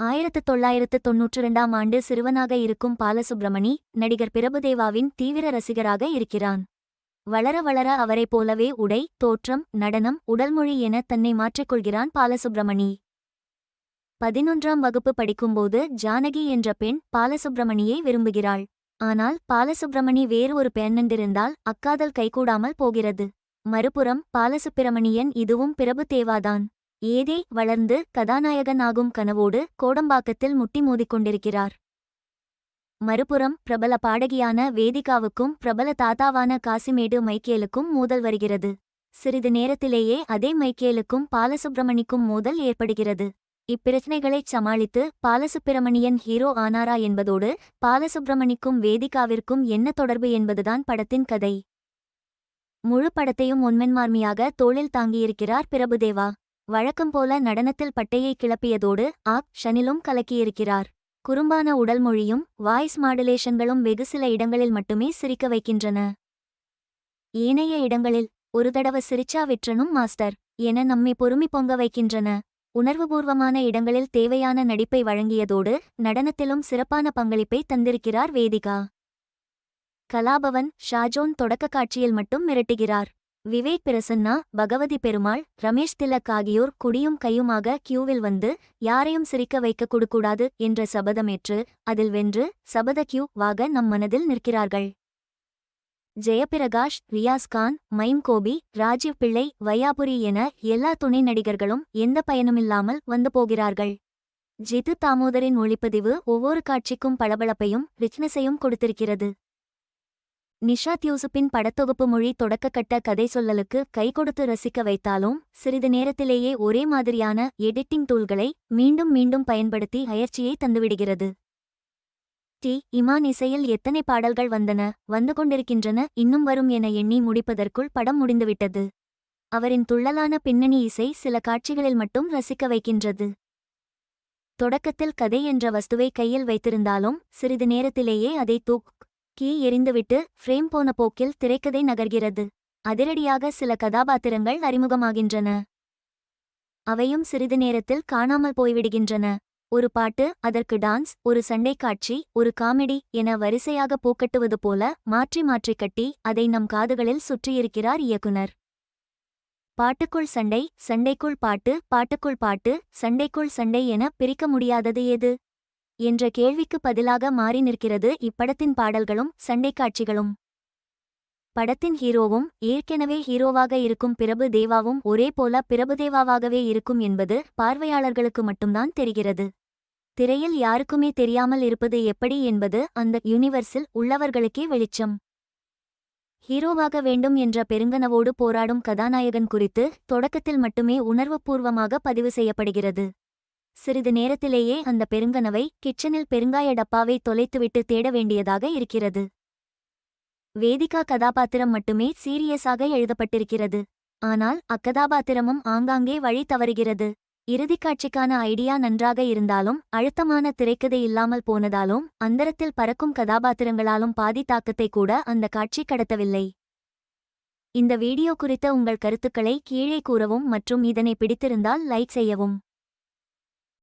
ஆயிரத்து தொள்ளாயிரத்து தொன்னூற்று இரண்டாம் ஆண்டு சிறுவனாக இருக்கும் பாலசுப்ரமணி நடிகர் பிரபுதேவாவின் தீவிர ரசிகராக இருக்கிறான். வளர வளர அவரைப் போலவே உடை தோற்றம் நடனம் உடல்மொழி என தன்னை மாற்றிக்கொள்கிறான் பாலசுப்ரமணி. பதினொன்றாம் வகுப்பு படிக்கும்போது ஜானகி என்ற பெண் பாலசுப்ரமணியை விரும்புகிறாள். ஆனால் பாலசுப்ரமணி வேறு ஒரு பெண்ணென்றிருந்தால் அக்காதல் கைகூடாமல் போகிறது. மறுபுறம் பாலசுப்பிரமணியன் இதுவும் பிரபு தேவாதான் ஏதே வளர்ந்து கதாநாயகன் ஆகும் கனவோடு கோடம்பாக்கத்தில் முட்டி மோதிக்கொண்டிருக்கிறார். மறுபுறம் பிரபல பாடகியான வேதிகாவுக்கும் பிரபல தாத்தாவான காசிமேடு மைக்கேலுக்கும் மோதல் வருகிறது. சிறிது நேரத்திலேயே அதே மைக்கேலுக்கும் பாலசுப்பிரமணிக்கும் மோதல் ஏற்படுகிறது. இப்பிரச்சனைகளைச் சமாளித்து பாலசுப்பிரமணியன் ஹீரோ ஆனாரா என்பதோடு பாலசுப்பிரமணிக்கும் வேதிகாவிற்கும் என்ன தொடர்பு என்பதுதான் படத்தின் கதை. முழு படத்தையும் ஒன்மென்மார்மியாக தோளில் தாங்கியிருக்கிறார் பிரபுதேவா. வழக்கம் போல நடனத்தில் பட்டையை கிளப்பியதோடு ஆக் ஷனிலும் கலக்கியிருக்கிறார். குறும்பான உடல் மொழியும் வாய்ஸ் மாடுலேஷன்களும் வெகு சில இடங்களில் மட்டுமே சிரிக்க வைக்கின்றன. ஏனைய இடங்களில் ஒரு தடவ சிரிச்சா விற்றனும் மாஸ்டர் என நம்மை பொறுமி பொங்க வைக்கின்றன. உணர்வுபூர்வமான இடங்களில் தேவையான நடிப்பை வழங்கியதோடு நடனத்திலும் சிறப்பான பங்களிப்பை தந்திருக்கிறார் வேதிகா. கலாபவன் ஷாஜோன் தொடக்க காட்சியில் மட்டும் மிரட்டுகிறார். விவேக் பிரசன்னா பகவதி பெருமாள் ரமேஷ் திலக் ஆகியோர் குடியும் கையுமாக கியூவில் வந்து யாரையும் சிரிக்க வைக்க கொடுக்கூடாது என்ற சபதமேற்று அதில் வென்று சபத கியூ வாக நம் மனதில் நிற்கிறார்கள். ஜெயபிரகாஷ் ரியாஸ்கான் மைம் கோபி ராஜீவ் பிள்ளை வையாபுரி என எல்லா துணை நடிகர்களும் எந்த பயனுமில்லாமல் வந்து போகிறார்கள். ஜிது தாமோதரின் ஒளிப்பதிவு ஒவ்வொரு காட்சிக்கும் பளபளப்பையும் ரிச்னஸையும் கொடுத்திருக்கிறது. நிஷாத் யூசுப்பின் படத்தொகுப்பு மொழி தொடக்கக்கட்ட கதை சொல்லலுக்கு கை கொடுத்து ரசிக்க வைத்தாலும் சிறிது நேரத்திலேயே ஒரே மாதிரியான எடிட்டிங் டூல்களை மீண்டும் மீண்டும் பயன்படுத்தி அயற்சியை தந்துவிடுகிறது. டி. இமான் இசையில் எத்தனை பாடல்கள் வந்தன வந்து கொண்டிருக்கின்றன இன்னும் வரும் என எண்ணி முடிப்பதற்குள் படம் முடிந்துவிட்டது. அவரின் துள்ளலான பின்னணி இசை சில காட்சிகளில் மட்டும் ரசிக்க வைக்கின்றது. தொடக்கத்தில் கதை என்ற வஸ்துவை கையில் வைத்திருந்தாலும் சிறிது நேரத்திலேயே அதை தூக் கீ எரிந்துவிட்டு ஃப்ரேம் போன போக்கில் திரைக்கதை நகர்கிறது. அதிரடியாக சில கதாபாத்திரங்கள் அறிமுகமாகின்றன. அவையும் சிறிது நேரத்தில் காணாமல் போய்விடுகின்றன. ஒரு பாட்டு அதற்கு டான்ஸ் ஒரு சண்டை காட்சி ஒரு காமெடி என வரிசையாக பூக்கட்டுவது போல மாற்றி மாற்றி கட்டி அதை நம் காதுகளில் சுற்றியிருக்கிறார் இயக்குனர். பாட்டுக்குள் சண்டை சண்டைக்குள் பாட்டு பாட்டுக்குள் பாட்டு சண்டைக்குள் சண்டை என பிரிக்க முடியாதது எது என்ற கேள்விக்கு பதிலாக மாறி நிற்கிறது இப்படத்தின் பாடல்களும் சண்டை காட்சிகளும் படத்தின் ஹீரோவும் ஏற்கெனவே ஹீரோவாக இருக்கும் பிரபு தேவாவும் ஒரே போல பிரபுதேவாவாகவே இருக்கும் என்பது பார்வையாளர்களுக்கு மட்டும்தான் தெரிகிறது. திரையில் யாருக்குமே தெரியாமல் இருப்பது எப்படி என்பது அந்த யூனிவர்ஸில் உள்ளவர்களுக்கே வெளிச்சம். ஹீரோவாக வேண்டும் என்ற பெருங்கனவோடு போராடும் கதாநாயகன் குறித்து தொடக்கத்தில் மட்டுமே உணர்வுபூர்வமாக பதிவு செய்யப்படுகிறது. சிறிது நேரத்திலேயே அந்த பெருங்கனவை கிச்சனில் பெருங்காய டப்பாவை தொலைத்துவிட்டு தேட வேண்டியதாக இருக்கிறது. வேதிகா கதாபாத்திரம் மட்டுமே சீரியஸாக எழுதப்பட்டிருக்கிறது. ஆனால் அக்கதாபாத்திரமும் ஆங்காங்கே வழி தவறுகிறது. இறுதிக் காட்சிக்கான ஐடியா நன்றாக இருந்தாலும் அழுத்தமான திரைக்கதை இல்லாமல் போனதாலும் அந்தரத்தில் பறக்கும் கதாபாத்திரங்களாலும் பாதி தாக்கத்தை கூட அந்த காட்சி கடத்தவில்லை. இந்த வீடியோ குறித்த உங்கள் கருத்துக்களை கீழே கூறவும் மற்றும் இதனை பிடித்திருந்தால் லைக் செய்யவும்.